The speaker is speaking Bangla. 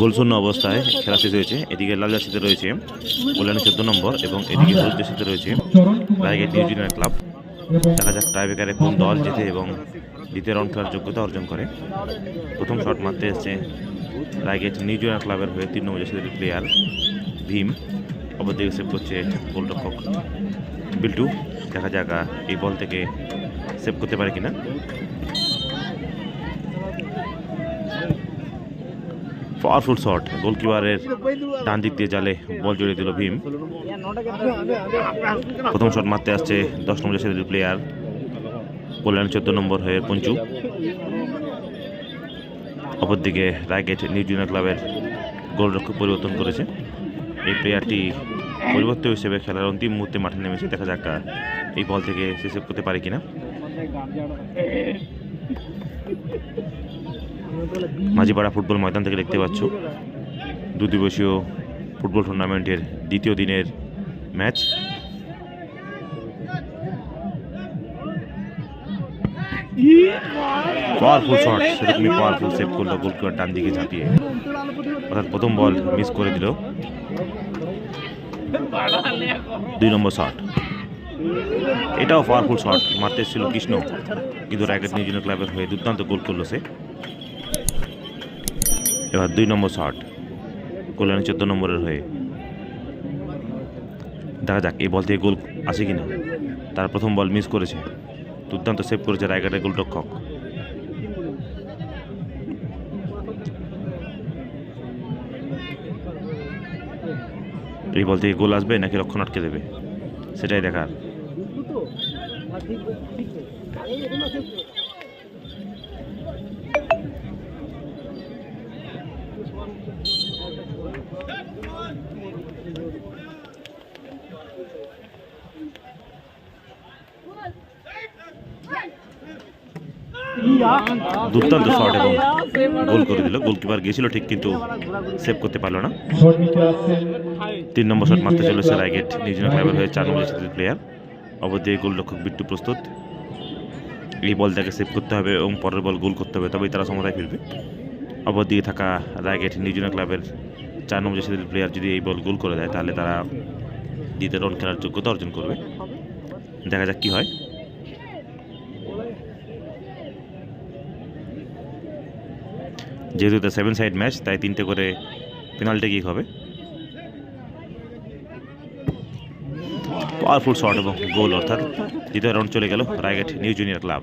গোলশূন্য অবস্থায় খেলা শেষ হয়েছে। এদিকে লাল জার্সিতে রয়েছে কল্যাণী চোদ্দ নম্বর এবং এদিকে হলুদ জার্সিতে রয়েছে রায়গেট নিউ জুনিয়র ক্লাব। দেখা যাক টাইব্রেকারে কোন দল জেতে এবং দ্বিতীয় রাউন্ড খেলার যোগ্যতা অর্জন করে। প্রথম শট মারতে এসছে রায়গেট নিউ জুনিয়র ক্লাবের হয়ে তিন নম্বর জার্সির প্লেয়ার ভীম। অপরদিকে সেভ করছে গোলরক্ষক বিল্টু। দেখা যাক এই বল থেকে সেভ করতে পারে কিনা। Powerful shot. গোলকিপারের ডান দিক দিয়ে জালে বল জড়িয়ে দিল ভীম। প্রথম শট মারতে আসছে দশ নম্বর জার্সির প্লেয়ার কল্যাণ চোদ্দ নম্বর হয়ে পঞ্চু। অপরদিকে রায়গেট নিউ জুনিয়র ক্লাবের গোলরক্ষক পরিবর্তন করেছে। এই প্লেয়ারটি পরিবর্তন হিসেবে খেলার অন্তিম মুহূর্তে মাঠে নেমেছে। দেখা যাক এই বল থেকে সে করতে পারে কিনা। মাঝিপাড়া ফুটবল ময়দান থেকে দেখতে পাচ্ছ দু দিবসীয় ফুটবল টুর্নামেন্টের দ্বিতীয় দিনের ম্যাচ। পাওয়ারফুল শট সেরকমই পাওয়ারফুল সেভ করল গোলকিপার ডান দিকে ঝাঁপিয়ে। অর্থাৎ প্রথম বল মিস করে দিল। দুই নম্বর শট এটাও পাওয়ারফুল শট মারতে ছিল কৃষ্ণ কিন্তু র্যাকেট নিউজিল্যান্ড ক্লাবের হয়ে দুর্দান্ত গোল করল সে। এবার দুই নম্বর শট কল্যাণী চোদ্দ নম্বরের হয়ে। দেখা যাক, এই বল থেকে গোল আসে কিনা। তার প্রথম বল মিস করেছে। দুর্দান্ত সেভ করেছে রায়গড়ের গোলরক্ষক। এই বল থেকে গোল আসবে নাকি রক্ষণ আটকে দেবে? সেটাই দেখার। দুর্দান্ত শট এবং গোল করে দিল। গোলকিপার গিয়েছিল ঠিক কিন্তু সেভ করতে পারল না। তিন নম্বর শট মারতে চলেছে রায়গেট নিউজিল্যান্ড ক্লাবের হয়ে চার নম্বর প্লেয়ার অবশ্যই গোলরক্ষক বিট্টু প্রস্তুত। এই বলটাকে সেভ করতে হবে এবং পরের বল গোল করতে হবে, তবেই তারা সমতায় ফিরবে। অপরদিকে থাকা রায়গেট নিউজিল্যান্ড ক্লাবের চার নম্বর জার্সির প্লেয়ার যদি এই বল গোল করে দেয়, তাহলে তারা দ্বিতীয় রাউন্ড খেলার যোগ্যতা অর্জন করবে। দেখা যাক কি হয়। যেহেতু এটা সেভেন সাইড ম্যাচ তাই তিনটে করে পেনাল্টি কিক হবে। পাওয়ারফুল শট এবং গোল অর্থাৎ দ্বিতীয় রাউন্ড চলে গেল রায়গেট নিউ জুনিয়র ক্লাব।